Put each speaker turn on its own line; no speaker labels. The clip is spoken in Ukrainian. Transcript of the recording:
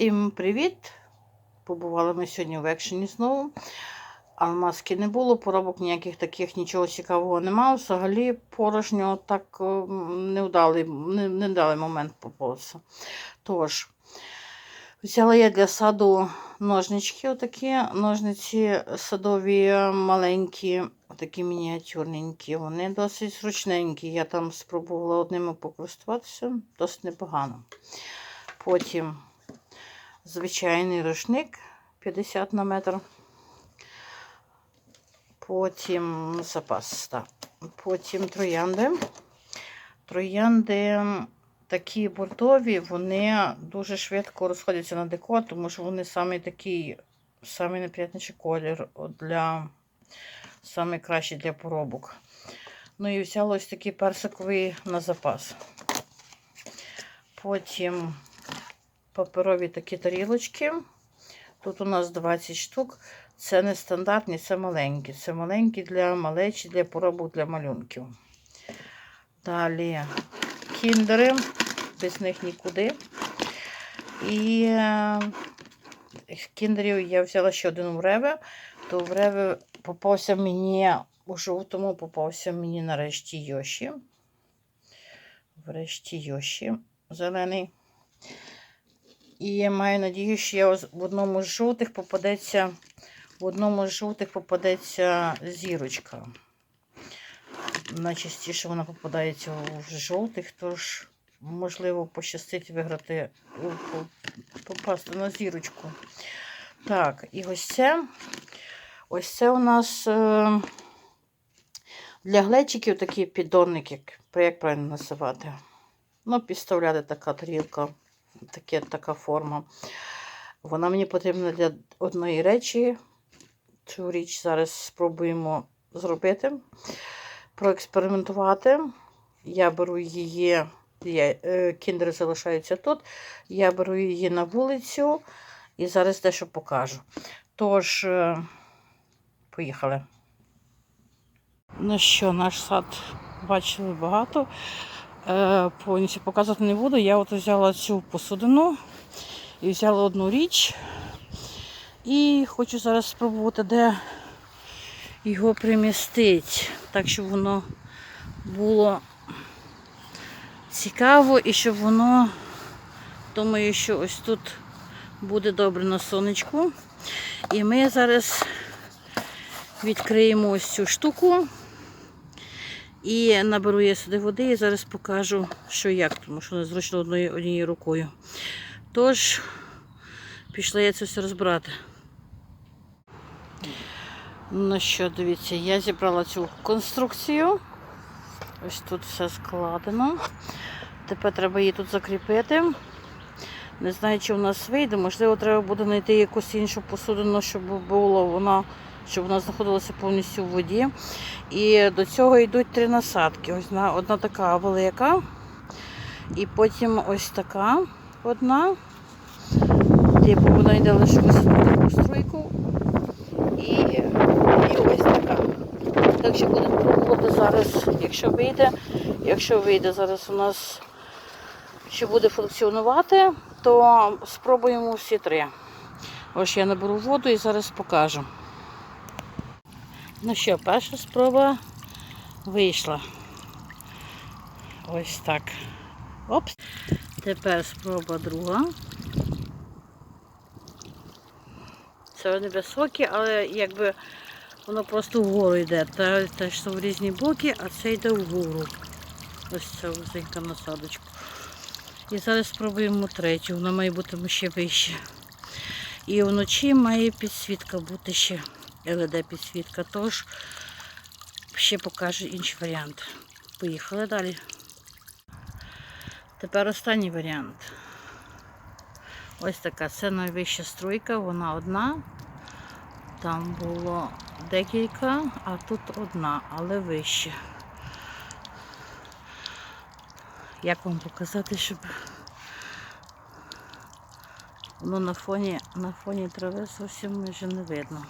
Всім привіт! Побували ми сьогодні в екшені знову. Алмазки не було, поробок ніяких таких нічого цікавого немає. Взагалі порожньо так е, невдалий, не, невдалий момент попався. Тож, взяла я для саду ножнички, отакі ножниці садові маленькі, такі мініатюрненькі. Вони досить зручненькі. Я там спробувала одними покористуватися, досить непогано. Потім звичайний рушник 50 на метр. Потім запас. Так. Потім троянди. Троянди такі бордові, вони дуже швидко розходяться на декор, тому що вони самий такий, самий неприятніший колір для самий кращий для поробок. Ну і взяла ось такий персиковий на запас. Потім паперові такі тарілочки. Тут у нас 20 штук. Це не стандартні, це маленькі. Це маленькі для малечі, для поробок, для малюнків. Далі кіндери, без них нікуди. І е, кіндерів я взяла ще один в реве, то в реве попався мені у жовтому, попався мені нарешті Йоші. Врешті Йоші зелений. І я маю надію, що я в одному з жовтих попадеться, в одному з жовтих попадеться зірочка. Найчастіше вона попадається в жовтих, тож, можливо, пощастить виграти, попасти на зірочку. Так, і ось це. Ось це у нас е, для глечиків такі піддонники, як правильно називати. Ну, підставляти така тарілка таке, така форма. Вона мені потрібна для одної речі. Цю річ зараз спробуємо зробити, проекспериментувати. Я беру її, я, е, кіндери залишаються тут. Я беру її на вулицю і зараз дещо покажу. Тож, е, поїхали. Ну що, наш сад бачили багато. Е, повністю показувати не буду. Я от взяла цю посудину і взяла одну річ. І хочу зараз спробувати, де його примістити, так, щоб воно було цікаво і щоб воно, думаю, що ось тут буде добре на сонечку. І ми зараз відкриємо ось цю штуку. І наберу я сюди води і зараз покажу, що як, тому що незручно однією однією рукою. Тож, пішла я це все розбирати. Ну що, дивіться, я зібрала цю конструкцію. Ось тут все складено. Тепер треба її тут закріпити. Не знаю, чи в нас вийде, можливо, треба буде знайти якусь іншу посудину, щоб було вона щоб вона знаходилася повністю в воді. І до цього йдуть три насадки. Ось одна, одна така велика, і потім ось така одна. Типу вона йде лише таку струйку. І, і ось така. Так що будемо пробувати зараз, якщо вийде, якщо вийде зараз у нас, що буде функціонувати, то спробуємо всі три. Ось я наберу воду і зараз покажу. Ну що, перша спроба вийшла. Ось так. Опс. Тепер спроба друга. Це вони високі, але якби воно просто вгору йде. Те, що в різні боки, а це йде вгору. Ось ця вузенька насадочка. І зараз спробуємо третю, вона має бути ще вище. І вночі має підсвітка бути ще. LED підсвітка, тож ще покажу інший варіант. Поїхали далі. Тепер останній варіант. Ось така це найвища струйка, вона одна. Там було декілька, а тут одна, але вища. Як вам показати, щоб воно на фоні на фоні трави зовсім вже не видно.